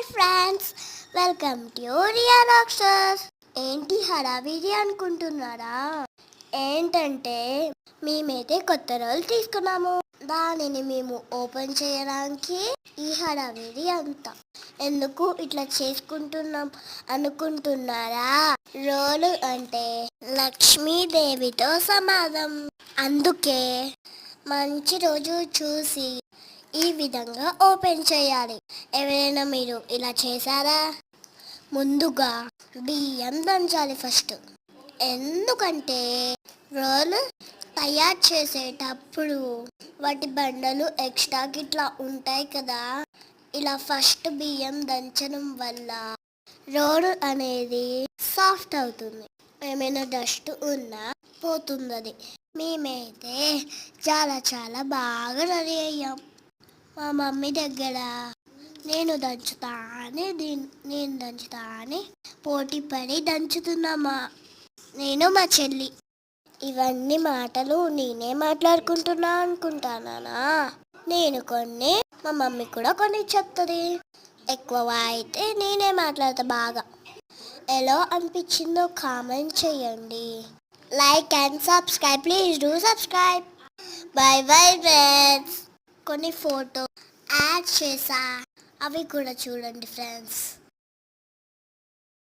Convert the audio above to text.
Hi friends welcome to Riya Rakshas ఏంటి హడావిడి అనుకుంటున్నారా? ఏంటంటే మేమైతే కొత్త రోల్ తీసుకున్నాము. దానిని మేము ఓపెన్ చేయడానికి ఈ హడావిడి అంతా. ఎందుకు ఇట్లా చేసుకుంటున్నాం అనుకుంటున్నారా? రోలు అంటే లక్ష్మీదేవితో సమాధం. అందుకే మంచి రోజు చూసి ఈ విధంగా ఓపెన్ చేయాలి. ఎవరైనా మీరు ఇలా చేశారా? ముందుగా బియ్యం దంచాలి ఫస్ట్. ఎందుకంటే రోల్ తయారు చేసేటప్పుడు వాటి బండలు ఎక్స్ట్రా ఇట్లా ఉంటాయి కదా. ఇలా ఫస్ట్ బియ్యం దంచడం వల్ల రోడ్ అనేది సాఫ్ట్ అవుతుంది. ఏమైనా డస్ట్ ఉన్నా పోతుంది అది మేమైతే చాలా చాలా బాగా రెడీ అయ్యాం. మా మమ్మీ దగ్గర నేను దంచుతా అని నేను దంచుతా అని పోటీ పడి దంచుతున్నామా? నేను మా చెల్లి. ఇవన్నీ మాటలు నేనే మాట్లాడుకుంటున్నా అనుకుంటానా? నేను కొన్ని మా మమ్మీ కూడా కొన్ని చెప్తుంది ఎక్కువ అయితే నేనే మాట్లాడతా బాగా. ఎలా అనిపించిందో కామెంట్ చేయండి. Like and subscribe. Please do subscribe. Bye bye friends. కొన్ని ఫోటో యాడ్ చేసా. అవి కూడా చూడండి ఫ్రెండ్స్.